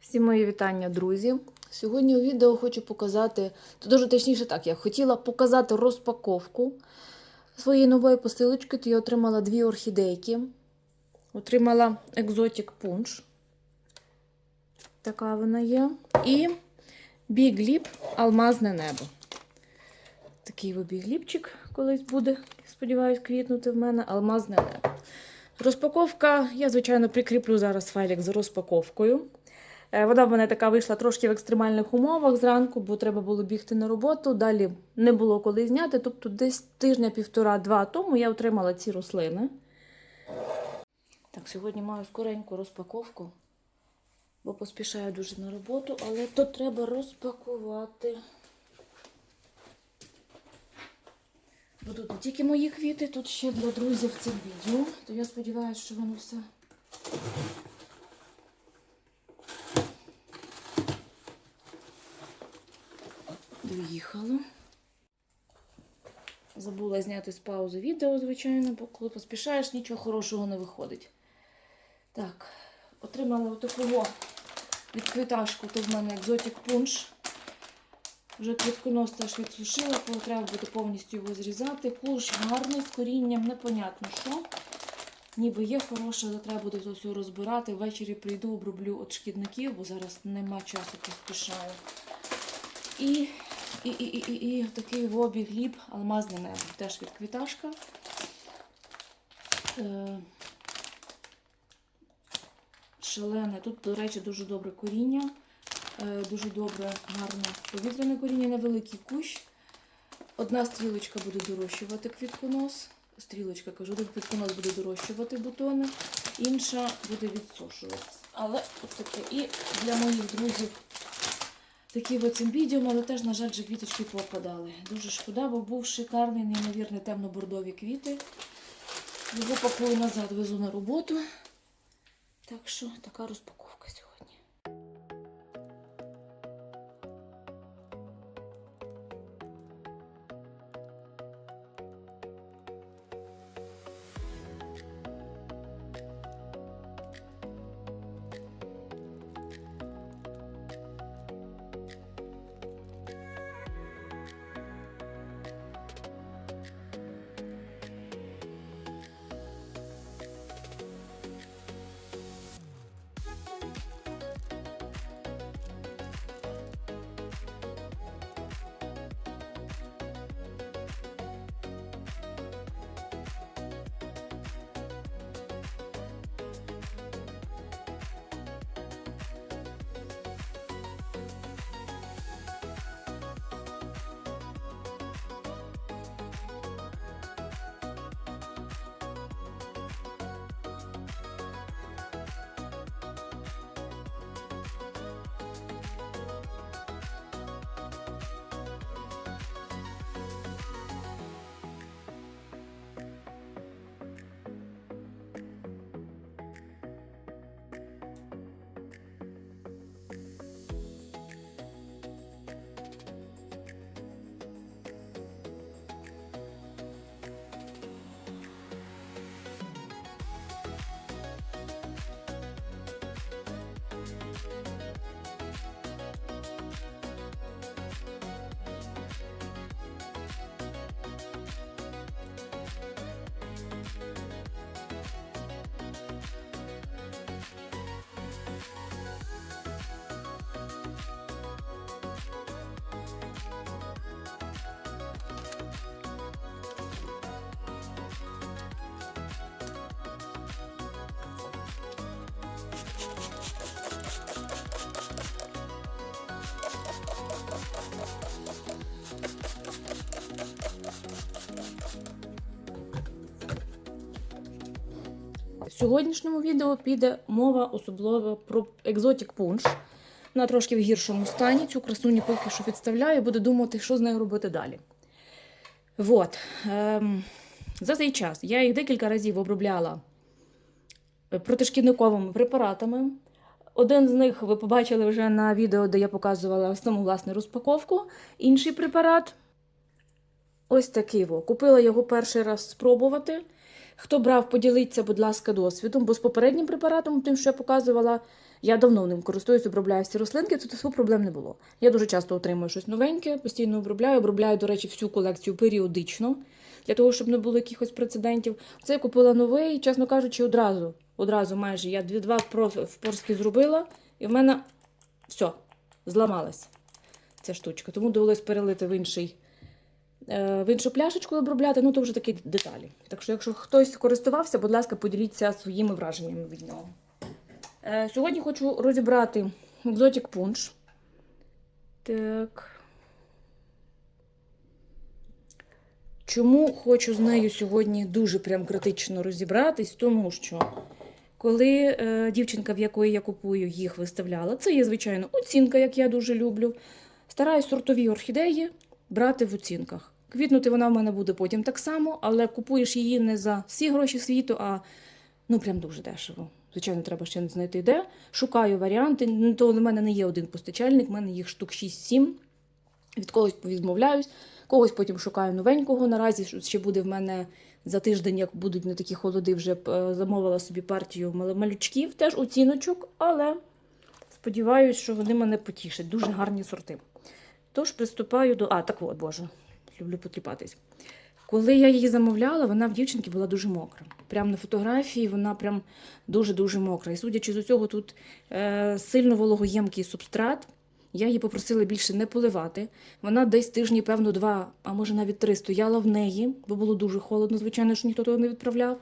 Всі мої вітання, друзі. Сьогодні у відео хочу показати, то дуже точніше так, я хотіла показати розпаковку своєї нової посилочки, то я отримала дві орхідейки. Отримала екзотик пунш. Така вона є. І бігліп Алмазне небо. Такий бігліпчик колись буде, сподіваюсь, квітнути в мене алмазне небо. Розпаковка, я, звичайно, прикріплю зараз файлик з розпаковкою. Е, Вона в мене така вийшла трошки в екстремальних умовах зранку, бо треба було бігти на роботу. Далі не було коли зняти. Тобто десь тижня-півтора-два тому я отримала ці рослини. Так, сьогодні маю скореньку розпаковку, бо поспішаю дуже на роботу, але то треба розпакувати. Бо тут не тільки мої квіти, тут ще для друзів це відео. То я сподіваюся, що воно все доїхало. Забула зняти з паузи відео, звичайно, бо коли поспішаєш, нічого хорошого не виходить. Так, отримала отаку від квіташку, то в мене екзотик пунш. Вже квітконос теж відсушила, бо треба буде повністю його зрізати. Куш гарний, з корінням, непонятно що. Ніби є хороше, але треба буде це все розбирати. Ввечері прийду, оброблю від шкідників, бо зараз нема часу, поспішаю. І, і, і, і, і, і такий в обіг гліб алмазне небо. Теж від квіташка. Е, шалене. Тут, до речі, дуже добре коріння. Е, Дуже добре, гарне повітряне коріння, невеликий кущ. Одна стрілочка буде дорощувати квітконос. Стрілочка, кажу, квітконос буде дорощувати бутони, інша буде відсушуватися. Але от таке. І для моїх друзів такі от цимбідіум, але теж, на жаль, вже квіточки попадали. Дуже шкода, бо був шикарний, неймовірний темно-бордові квіти. Його пакую назад, везу на роботу. Так що така розпаковка сьогоднішньому відео піде мова особливо про екзотик пунш. Вона трошки в гіршому стані. Цю красуню поки що відставляю, буду думати, що з нею робити далі. Вот. Ем, за цей час я їх декілька разів обробляла протишкідниковими препаратами. Один з них ви побачили вже на відео, де я показувала саму власне розпаковку. Інший препарат ось такий. Во. Купила його перший раз спробувати. Хто брав, поділіться, будь ласка, досвідом, бо з попереднім препаратом, тим, що я показувала, Я давно ним користуюсь, обробляю всі рослинки, тут проблем не було. Я дуже часто отримую щось новеньке, постійно обробляю. Обробляю, до речі, всю колекцію періодично, для того, щоб не було якихось прецедентів. Це я купила новий, чесно кажучи, одразу. Одразу майже я дві-два впорски зробила, і в мене все, зламалась ця штучка. Тому довелось перелити в інший. Е, В іншу пляшечку обробляти, ну то вже такі деталі. Так що, якщо хтось користувався, будь ласка, поділіться своїми враженнями від нього. Е, Сьогодні хочу розібрати екзотік пунш. Так. Чому хочу з нею сьогодні дуже прям критично розібратись? Тому що коли е, дівчинка, в якої я купую, їх виставляла, це є, звичайно, оцінка, як я дуже люблю. Стараюсь сортові орхідеї брати в оцінках. Квітнути вона в мене буде потім так само, але купуєш її не за всі гроші світу, а ну прям дуже дешево. Звичайно, треба ще не знайти де. Шукаю варіанти. Ну, То в мене не є один постачальник, в мене їх штук 6-7. Від когось відмовляюсь, когось потім шукаю новенького. Наразі ще буде в мене за тиждень, як будуть не такі холоди, вже е, замовила собі партію малючків, теж оціночок, але сподіваюся, що вони мене потішать. Дуже гарні сорти. Тож приступаю до. А, так от, Боже, люблю потріпатись. Коли я її замовляла, вона в дівчинки була дуже мокра. Прямо на фотографії вона прям дуже-дуже мокра. І судячи з усього, тут е, сильно вологоємкий субстрат. Я її попросила більше не поливати. Вона десь тижні, певно, два, а може навіть три стояла в неї, бо було дуже холодно, звичайно, що ніхто того не відправляв.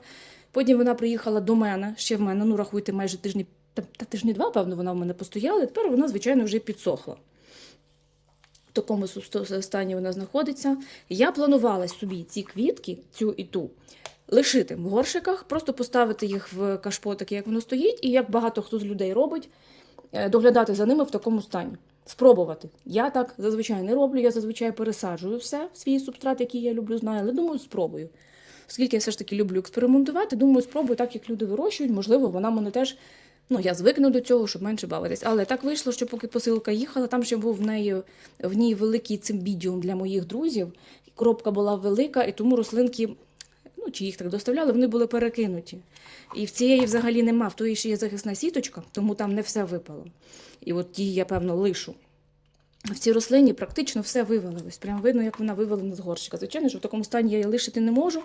Потім вона приїхала до мене, ще в мене, ну рахуйте, майже тижні, та, та тижні два, певно, вона в мене постояла. і Тепер вона, звичайно, вже підсохла. Такому стані вона знаходиться. Я планувала собі ці квітки, цю і ту, лишити в горшиках, просто поставити їх в кашпотики, як воно стоїть, і як багато хто з людей робить, е, доглядати за ними в такому стані. Спробувати. Я так зазвичай не роблю, я зазвичай пересаджую все в свій субстрат, який я люблю, знаю, але думаю, спробую. Оскільки я все ж таки люблю експериментувати, думаю, спробую так, як люди вирощують, можливо, вона мене теж. Ну, я звикну до цього, щоб менше бавитись. Але так вийшло, що поки посилка їхала, там ще був в неї в ній великий цимбідіум для моїх друзів. Коробка була велика, і тому рослинки, ну чи їх так доставляли, вони були перекинуті. І в цієї взагалі нема. В тої ще є захисна сіточка, тому там не все випало. І от її я, певно, лишу. В цій рослині практично все вивалилось. Прям видно, як вона вивалена з горщика. Звичайно, що в такому стані я її лишити не можу.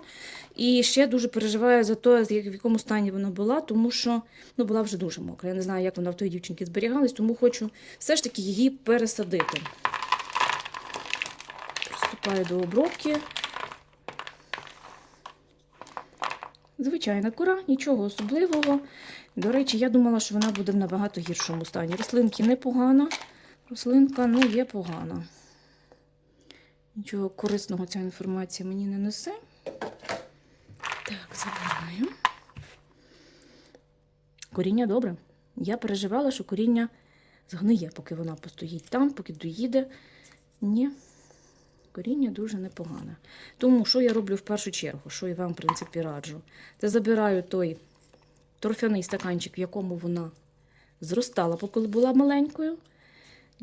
І ще дуже переживаю за те, в якому стані вона була, тому що ну, була вже дуже мокра. Я не знаю, як вона в тої дівчинки зберігалась, тому хочу все ж таки її пересадити. Приступаю до обробки. Звичайна кора, нічого особливого. До речі, я думала, що вона буде в набагато гіршому стані. Рослинки непогана, рослинка ну, є погана. Нічого корисного ця інформація мені не несе. Так, забираю. Коріння добре. Я переживала, що коріння згниє, поки вона постоїть там, поки доїде. Ні, коріння дуже непогане. Тому що я роблю в першу чергу, що і вам, в принципі, раджу. Це забираю той торфяний стаканчик, в якому вона зростала, поки була маленькою,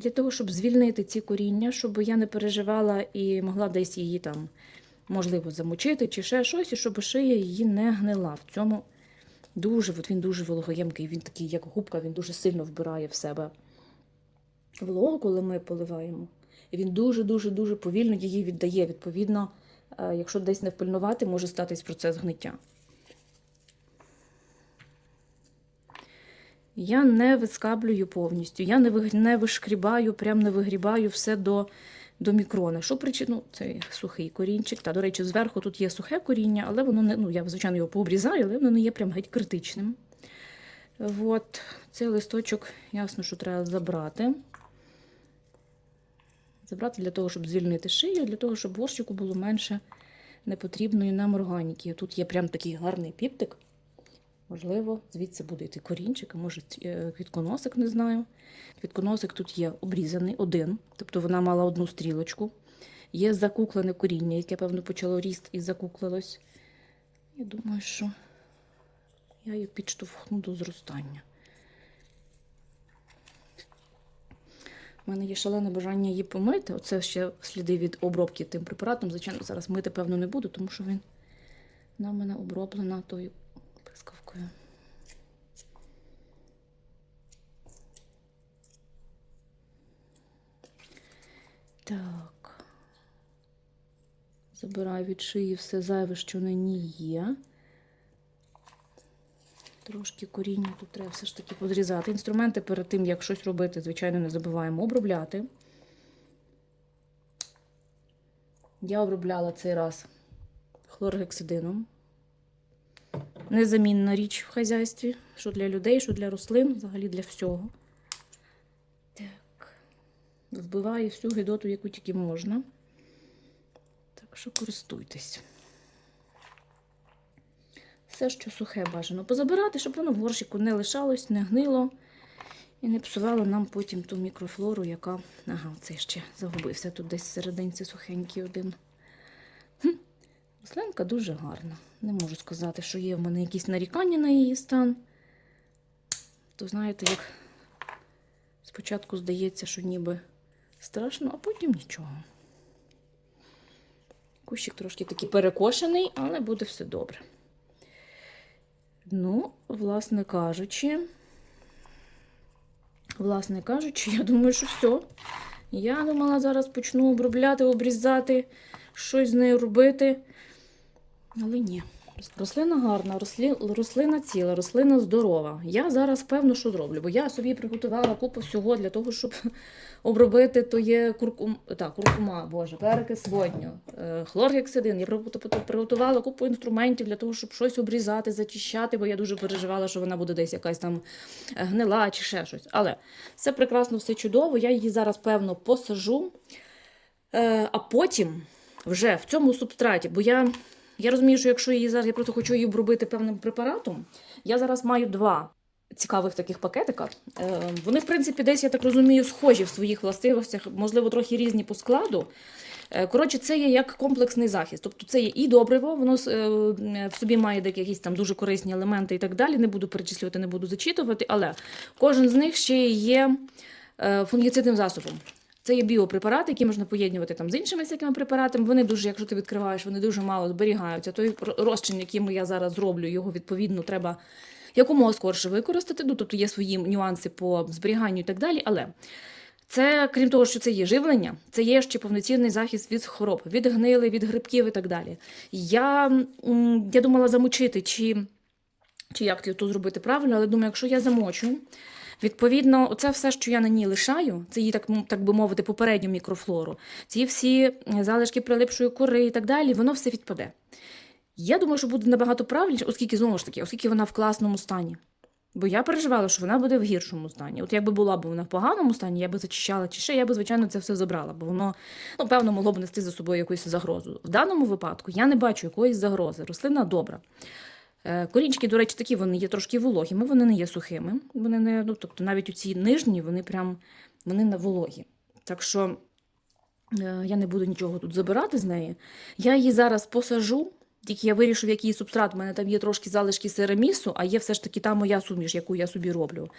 для того, щоб звільнити ці коріння, щоб я не переживала і могла десь її там, можливо, замочити чи ще щось, і щоб шия її не гнила. В цьому дуже, от він дуже вологоємкий, він такий, як губка, він дуже сильно вбирає в себе вологу, коли ми поливаємо. І він дуже-дуже дуже повільно її віддає. Відповідно, е, якщо десь не впильнувати, може статись процес гниття. Я не вискаблюю повністю, я не, не вишкрібаю, прям не вигрібаю все до, до мікрона. Що причину? Ну, це сухий корінчик. Та, до речі, зверху тут є сухе коріння, але воно не, ну, я, звичайно, його пообрізаю, але воно не є прям геть критичним. От, цей листочок, ясно, що треба забрати. Забрати для того, щоб звільнити шию, для того, щоб борщику було менше непотрібної нам органіки. Тут є прям такий гарний піптик. Можливо, звідси буде йти корінчик, а може е, квітконосик, не знаю. Квітконосик тут є обрізаний один, тобто вона мала одну стрілочку. Є закуклене коріння, яке, певно, почало ріст і закуклилось. Я думаю, що я її підштовхну до зростання. У мене є шалене бажання її помити. Оце ще сліди від обробки тим препаратом. Звичайно, зараз мити, певно, не буду, тому що він в мене оброблена тою блискавкою. Так, забираю від шиї все зайве, що на ній є. Трошки коріння тут треба все ж таки подрізати. Інструменти перед тим, як щось робити, звичайно, не забуваємо обробляти. Я обробляла цей раз хлоргексидином. Незамінна річ в хазяйстві, що для людей, що для рослин, взагалі для всього. Так. Вбиваю всю гидоту, яку тільки можна. Так що користуйтесь. Все, що сухе бажано позабирати, щоб воно в горщику не лишалось, не гнило і не псувало нам потім ту мікрофлору, яка. Ага, цей ще загубився тут десь серединці сухенький один. Хм. Рослинка дуже гарна. Не можу сказати, що є в мене якісь нарікання на її стан. То знаєте, як спочатку здається, що ніби страшно, а потім нічого. Кущик трошки такий перекошений, але буде все добре. Ну, власне кажучи, власне кажучи, я думаю, що все. Я думала, зараз почну обробляти, обрізати, щось з нею робити. Але ні. Рослина гарна, рослина ціла, рослина здорова. Я зараз певно, що зроблю, бо я собі приготувала купу всього для того, щоб обробити то є куркум... так, куркума, боже, перекис водню, е, хлоргексидин. Я приготувала купу інструментів для того, щоб щось обрізати, зачищати, бо я дуже переживала, що вона буде десь якась там е, гнила чи ще щось. Але все прекрасно, все чудово. Я її зараз, певно, посажу, е, а потім вже в цьому субстраті, бо я. Я розумію, що якщо її зараз я просто хочу її обробити певним препаратом, я зараз маю два цікавих таких пакетика. Е, Вони, в принципі, десь, я так розумію, схожі в своїх властивостях, можливо, трохи різні по складу. Е, Коротше, це є як комплексний захист. Тобто це є і добриво, воно е, в собі має якісь там дуже корисні елементи і так далі. Не буду перечислювати, не буду зачитувати, але кожен з них ще є фунгіцидним засобом. Це є біопрепарати, які можна поєднувати там з іншими всякими препаратами. Вони дуже, якщо ти відкриваєш, вони дуже мало зберігаються. Той розчин, який я зараз зроблю, його відповідно треба якомога скорше використати. Ну, тобто є свої нюанси по зберіганню і так далі. Але це, крім того, що це є живлення, це є ще повноцінний захист від хвороб, від гнили, від грибків і так далі. Я, я думала замочити, чи, чи як тут зробити правильно, але думаю, якщо я замочу. Відповідно, це все, що я на ній лишаю, це її, так, так би мовити, попередню мікрофлору, ці всі залишки прилипшої кори і так далі, воно все відпаде. Я думаю, що буде набагато правильніше, оскільки знову ж таки, оскільки вона в класному стані. Бо я переживала, що вона буде в гіршому стані. От якби була б вона в поганому стані, я би зачищала чи ще, я би, звичайно, це все забрала, бо воно, ну, певно, могло б нести за собою якусь загрозу. В даному випадку я не бачу якоїсь загрози. Рослина добра. Е, Корінчики, до речі, такі вони є трошки вологими, вони не є сухими. Вони не, ну, тобто навіть у ці нижні, вони прям вони на вологі. Так що е, я не буду нічого тут забирати з неї. Я її зараз посажу. Тільки я вирішив, який субстрат. У мене там є трошки залишки серамісу, а є все ж таки та моя суміш, яку я собі роблю.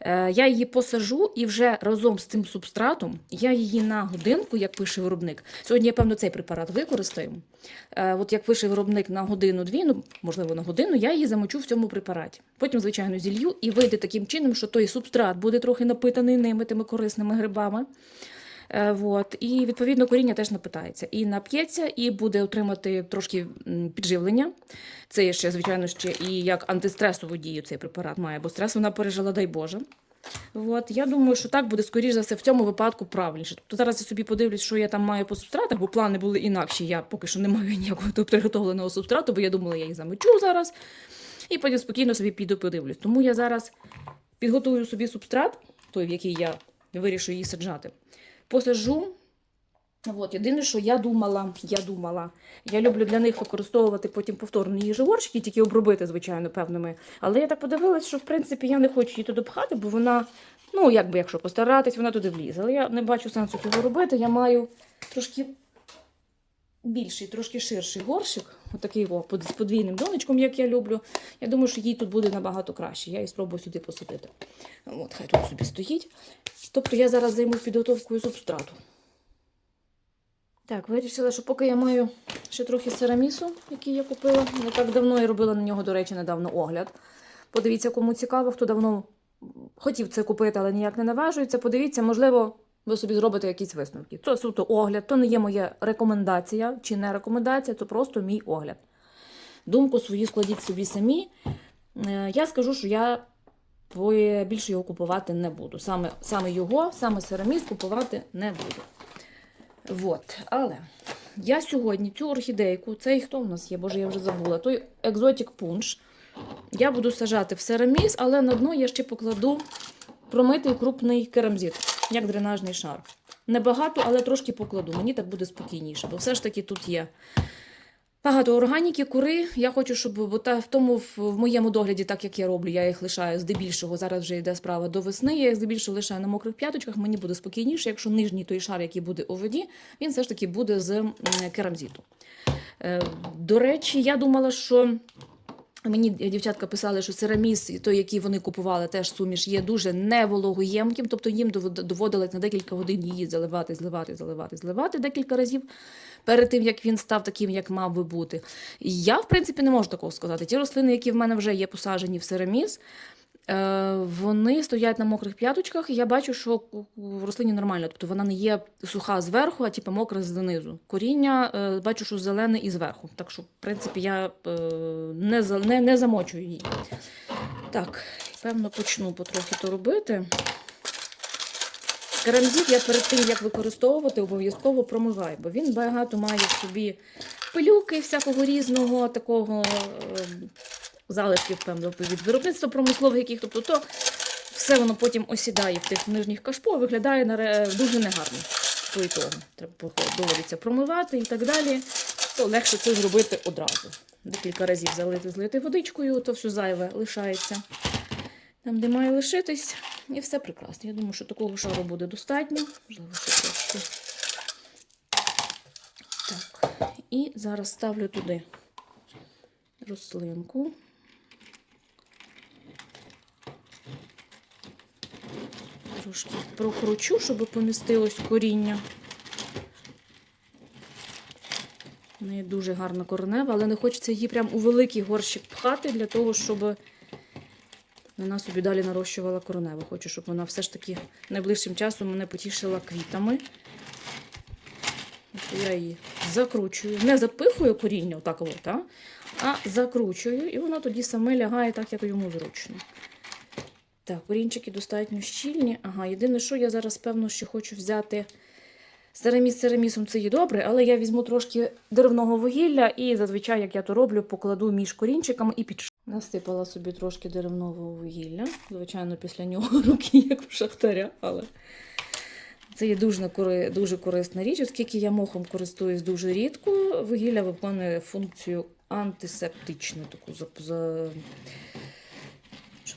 Е, я її посажу і вже разом з цим субстратом я її на годинку, як пише виробник. Сьогодні я, певно, цей препарат використаю. Е, от як пише виробник на годину-дві, ну можливо на годину, я її замочу в цьому препараті. Потім, звичайно, зілью і вийде таким чином, що той субстрат буде трохи напитаний ними тими корисними грибами. Е, Вот. І відповідно коріння теж напитається. І нап'ється, і буде отримати трошки підживлення. Це ще, звичайно, ще і як антистресову дію цей препарат має, бо стрес вона пережила, дай Боже. От. Я думаю, що так буде, скоріш за все, в цьому випадку правильніше. Тобто зараз я собі подивлюсь, що я там маю по субстратах, бо плани були інакші. Я поки що не маю ніякого приготовленого субстрату, бо я думала, я їх замочу зараз. І потім спокійно собі піду подивлюсь. Тому я зараз підготую собі субстрат, той, в який я вирішу її саджати. Посаджу. От, єдине, що я думала, я думала, я люблю для них використовувати потім повторно їжегорщики, тільки обробити, звичайно, певними. Але я так подивилась, що в принципі я не хочу її туди пхати, бо вона, ну, якби якщо постаратись, вона туди влізе. Але я не бачу сенсу цього робити. Я маю трошки більший, трошки ширший горщик, отакий о, з подвійним донечком, як я люблю. Я думаю, що їй тут буде набагато краще. Я її спробую сюди посадити. От, хай тут собі стоїть. Тобто я зараз займусь підготовкою субстрату. Так, вирішила, що поки я маю ще трохи серамісу, який я купила. Не так давно я робила на нього, до речі, недавно огляд. Подивіться, кому цікаво, хто давно хотів це купити, але ніяк не наважується. Подивіться, можливо, ви собі зробите якісь висновки. Це суто огляд, то не є моя рекомендація чи не рекомендація, це просто мій огляд. Думку свою складіть собі самі. Е, Я скажу, що я більше його купувати не буду. Саме, саме його, саме сераміс купувати не буду. Вот. Але я сьогодні цю орхідейку, цей хто в нас є, боже, я вже забула, той екзотік пунш. Я буду сажати в сераміс, але на дно я ще покладу промитий крупний керамзит, як дренажний шар. Небагато, але трошки покладу. Мені так буде спокійніше, бо все ж таки тут є багато органіки, кури. Я хочу, щоб бо та, в тому в, моєму догляді, так як я роблю, я їх лишаю здебільшого. Зараз вже йде справа до весни. Я їх здебільшого лишаю на мокрих п'яточках. Мені буде спокійніше, якщо нижній той шар, який буде у воді, він все ж таки буде з м, керамзиту. Е, До речі, я думала, що. Мені дівчатка писали, що сераміс, той, який вони купували, теж суміш, є дуже невологоємким, тобто їм довод- доводилось на декілька годин її заливати, зливати, заливати, зливати декілька разів перед тим, як він став таким, як мав би бути. Я, в принципі, не можу такого сказати. Ті рослини, які в мене вже є посаджені в е, вони стоять на мокрих п'яточках, і я бачу, що в рослині нормально. Тобто вона не є суха зверху, а типу мокра знизу. Коріння е, бачу, що зелене і зверху. Так що, в принципі, я е, не, не, не замочую її. Так, певно, почну потрохи то робити. Керамзит я перед тим, як використовувати, обов'язково промиваю, бо він багато має в собі пилюки всякого різного, такого е, залишків, певно, від виробництва промислових яких. Тобто то все воно потім осідає в тих нижніх кашпо, виглядає дуже негарно. По ітогу. Треба доводиться промивати і так далі. То легше це зробити одразу. Декілька разів залити, злити водичкою, то все зайве лишається там, де має лишитись, і все прекрасно. Я думаю, що такого шару буде достатньо. Можливо, ще трошки. Так, і зараз ставлю туди рослинку. Трошки прокручу, щоб помістилось коріння. В неї дуже гарна коренева, але не хочеться її прям у великий горщик пхати для того, щоб вона собі далі нарощувала кореневу. Хочу, щоб вона все ж таки найближчим часом мене потішила квітами. Я її закручую. Не запихую коріння, отак от, а, закручую, і воно тоді саме лягає так, як йому зручно. Так, корінчики достатньо щільні. Ага, єдине, що я зараз, певно, що хочу взяти Сераміс серамісом це є добре, але я візьму трошки деревного вугілля і зазвичай, як я то роблю, покладу між корінчиками і під Насипала собі трошки деревного вугілля. Звичайно, після нього руки, як у шахтаря, але це є дуже, дуже корисна річ, оскільки я мохом користуюсь дуже рідко. Вугілля виконує функцію антисептичну, таку за,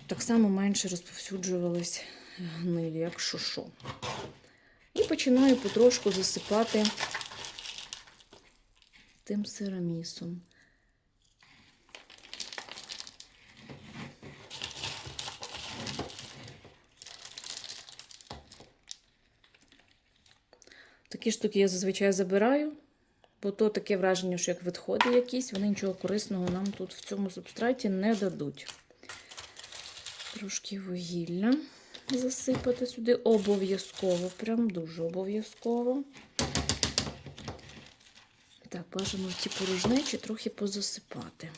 так само менше розповсюджувались гнилі, якщо що. І починаю потрошку засипати тим серамісом. Такі штуки я зазвичай забираю, бо то таке враження, що як відходи якісь, вони нічого корисного нам тут в цьому субстраті не дадуть. Трошки вугілля засипати сюди обов'язково, прям дуже обов'язково. Так, бажано ті порожнечі трохи позасипати.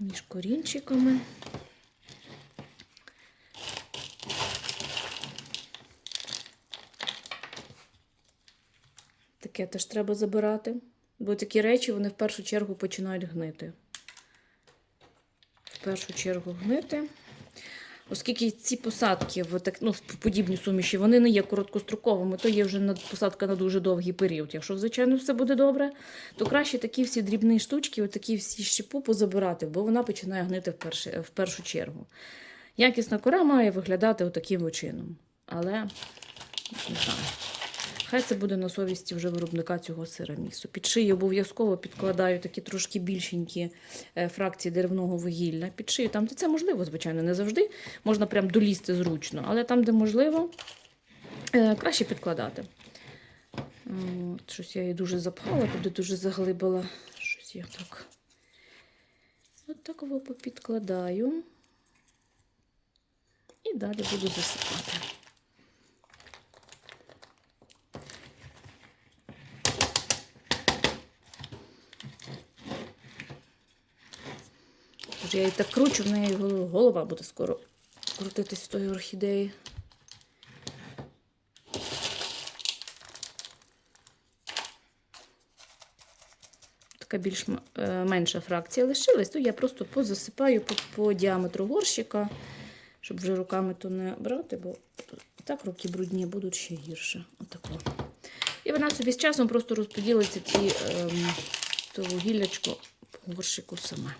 Між корінчиками. Таке теж треба забирати, бо такі речі вони в першу чергу починають гнити. Першу чергу гнити. Оскільки ці посадки в так, ну, подібні суміші, вони не є короткостроковими, то є вже посадка на дуже довгий період. Якщо, звичайно, все буде добре, то краще такі всі дрібні штучки, отакі всі щепу позабирати, бо вона починає гнити в, перші, в першу чергу. Якісна кора має виглядати отаким чином. Але не знаю. Хай це буде на совісті вже виробника цього сирамісу. Під шию обов'язково підкладаю такі трошки більшенькі е, фракції деревного вугілля. Під шию, там, де це можливо, звичайно, не завжди. Можна прям долізти зручно, але там, де можливо, е, краще підкладати. От, щось я її дуже запхала, туди дуже заглибила. Щось я так. От так його попідкладаю. І далі буду засипати. Тож я її так кручу, в неї голова буде скоро крутитись в тої орхідеї. Така більш е, менша фракція лишилась, то я просто позасипаю по, по діаметру горщика, щоб вже руками то не брати, бо так руки брудні будуть ще гірше. Отако. І вона собі з часом просто розподілиться ці ем, то вугіллячко по горщику саме.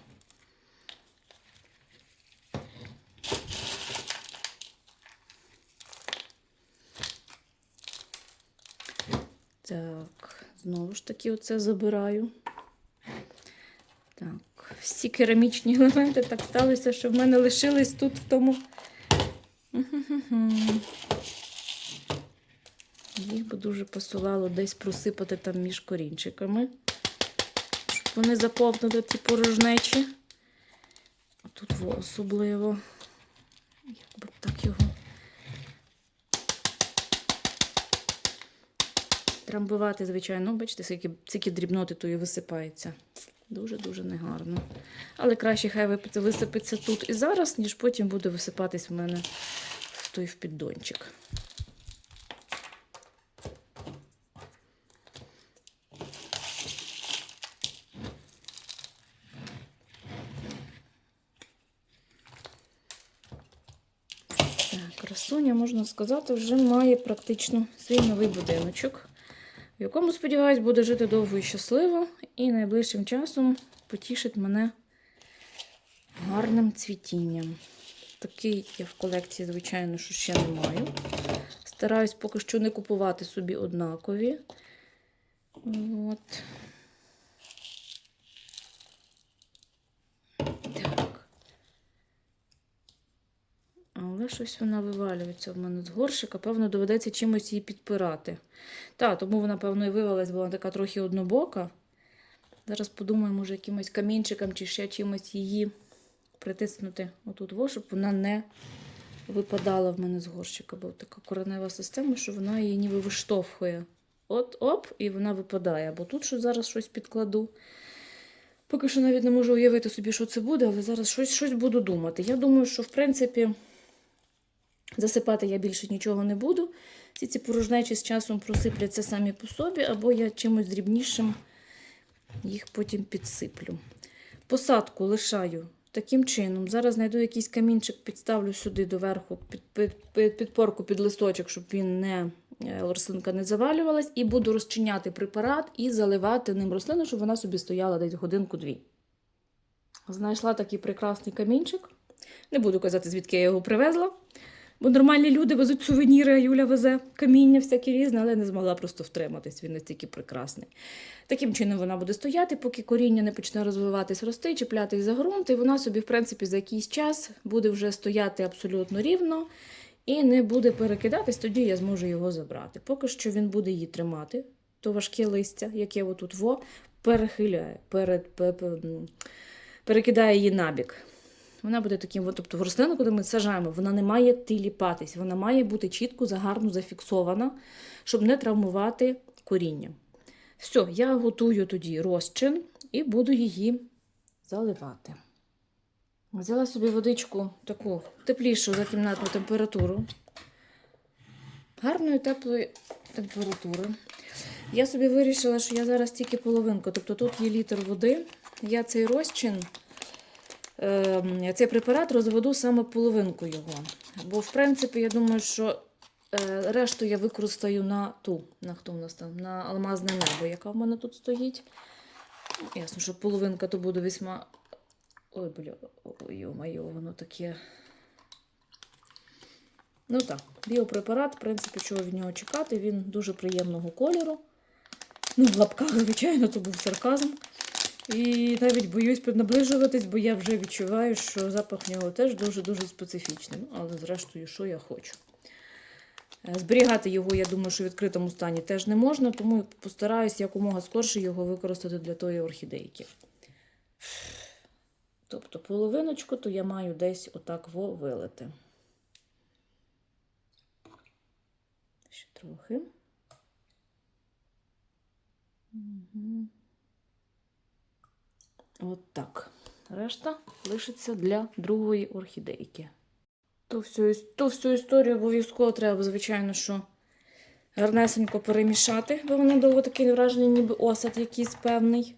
Так, знову ж таки, оце забираю. Так, всі керамічні елементи так сталося, що в мене лишились тут в тому. Їх би дуже посилало десь просипати там між корінчиками, щоб вони заповнили ці порожнечі. Тут во особливо. Як би так його. Трамбувати, звичайно, Ну, бачите, скільки, скільки дрібноти то і висипається. Дуже-дуже негарно. Але краще хай висипеться тут і зараз, ніж потім буде висипатись в мене в той в піддончик. Так, можна сказати, вже має практично свій новий будиночок, в якому, сподіваюсь, буде жити довго і щасливо, і найближчим часом потішить мене гарним цвітінням. Такий я в колекції, звичайно, що ще не маю. Стараюсь поки що не купувати собі однакові. От. Так. Але щось вона вивалюється в мене з горщика. Певно, доведеться чимось її підпирати. Так, тому вона, певно, і вивалась, вона така трохи однобока. Зараз подумаю, може, якимось камінчиком чи ще чимось її притиснути отут, во, щоб вона не випадала в мене з горщика. Бо така коренева система, що вона її ніби виштовхує. От оп, і вона випадає. Бо тут що зараз щось підкладу. Поки що навіть не можу уявити собі, що це буде, але зараз щось, щось буду думати. Я думаю, що в принципі засипати я більше нічого не буду. Всі ці порожнечі з часом просипляться самі по собі, або я чимось дрібнішим їх потім підсиплю. Посадку лишаю таким чином. Зараз знайду якийсь камінчик, підставлю сюди доверху під, під, під, підпорку під листочок, щоб він не е, рослинка не завалювалась, і буду розчиняти препарат і заливати ним рослину, щоб вона собі стояла десь годинку-дві. Знайшла такий прекрасний камінчик. Не буду казати, звідки я його привезла. Бо нормальні люди везуть сувеніри, а Юля везе каміння всякі різне, але не змогла просто втриматись. Він настільки прекрасний. Таким чином вона буде стояти, поки коріння не почне розвиватись, рости, чіплятись за ґрунт, і вона собі, в принципі, за якийсь час буде вже стояти абсолютно рівно і не буде перекидатись, тоді я зможу його забрати. Поки що він буде її тримати, то важке листя, яке отут во, перехиляє, перед, пе- пе- перекидає її набік. Вона буде таким, тобто рослина, коли ми сажаємо, вона не має тиліпатись, вона має бути чітко загарно зафіксована, щоб не травмувати коріння. Все, я готую тоді розчин і буду її заливати. Взяла собі водичку таку теплішу за кімнатну температуру. Гарної теплої температури. Я собі вирішила, що я зараз тільки половинку, тобто тут є літр води. Я цей розчин, цей препарат розведу саме половинку його. Бо, в принципі, я думаю, що Е, Решту я використаю на ту, на хто в нас там, на алмазне небо, яка в мене тут стоїть. Ясно, що половинка то буде весьма. Ой, бля, ой, йо-моє, воно таке. Ну так, біопрепарат, в принципі, чого від нього чекати, він дуже приємного кольору. Ну, в лапках, звичайно, то був сарказм. І навіть боюсь наближуватись, бо я вже відчуваю, що запах в нього теж дуже-дуже специфічний. Ну, але зрештою, що я хочу. Е, Зберігати його, я думаю, що в відкритому стані теж не можна, тому постараюсь якомога скорше його використати для тої орхідейки. Тобто половиночку то я маю десь отак во вилити. Ще трохи. Угу. От так. Решта лишиться для другої орхідейки. То всю, ту всю історію обов'язково треба, звичайно, що гарнесенько перемішати, бо воно довго таке враження, ніби осад якийсь певний.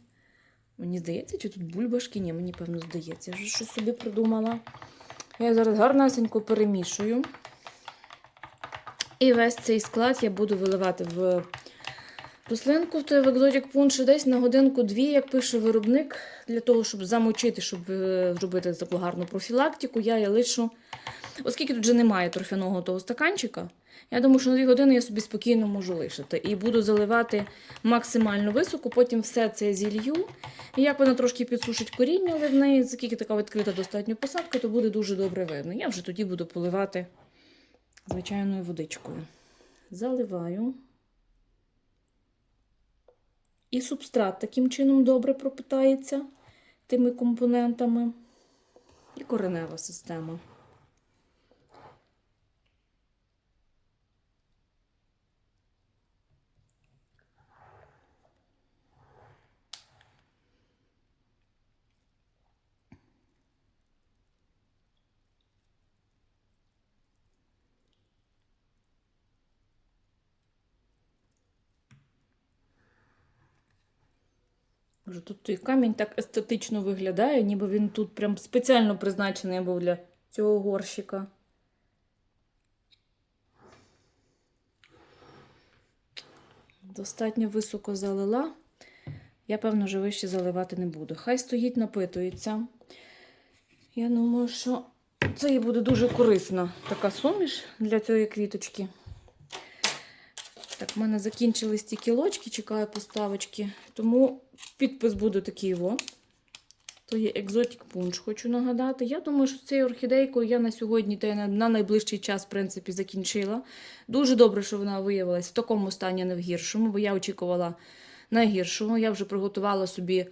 Мені здається, чи тут бульбашки? Ні, мені певно здається. Я вже щось собі придумала. Я зараз гарнесенько перемішую. І весь цей склад я буду виливати в рослинку, в екзотік пунш десь на годинку-дві, як пише виробник, для того, щоб замочити, щоб е, зробити таку гарну профілактику, я її лишу. Оскільки тут вже немає торфяного того стаканчика, я думаю, що на 2 години я собі спокійно можу лишити. І буду заливати максимально високо, потім все це зілью. І як вона трошки підсушить коріння, але в неї, оскільки така відкрита достатньо посадка, то буде дуже добре видно. Я вже тоді буду поливати звичайною водичкою. Заливаю. І субстрат таким чином добре пропитається тими компонентами. І коренева система. Боже, тут той камінь так естетично виглядає, ніби він тут прям спеціально призначений був для цього горщика. Достатньо високо залила. Я, певно, вже вище заливати не буду. Хай стоїть, напитується. Я думаю, що це і буде дуже корисна така суміш для цієї квіточки. Так, в мене закінчились ті кілочки, чекаю поставочки. Тому підпис буде такий во. То є екзотік пунш, хочу нагадати. Я думаю, що цією орхідейкою я на сьогодні та на, на найближчий час, в принципі, закінчила. Дуже добре, що вона виявилась в такому стані, не в гіршому, бо я очікувала найгіршого. Я вже приготувала собі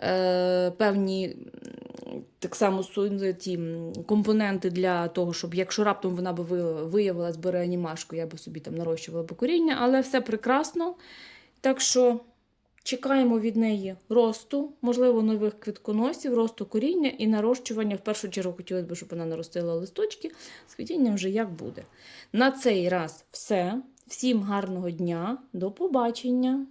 е, певні так само ті компоненти для того, щоб якщо раптом вона би ви- виявилась би реанімашкою, я би собі там нарощувала би але все прекрасно. Так що чекаємо від неї росту, можливо, нових квітконосів, росту коріння і нарощування. В першу чергу хотілося б, щоб вона наростила листочки. З квітінням вже як буде. На цей раз все. Всім гарного дня, до побачення!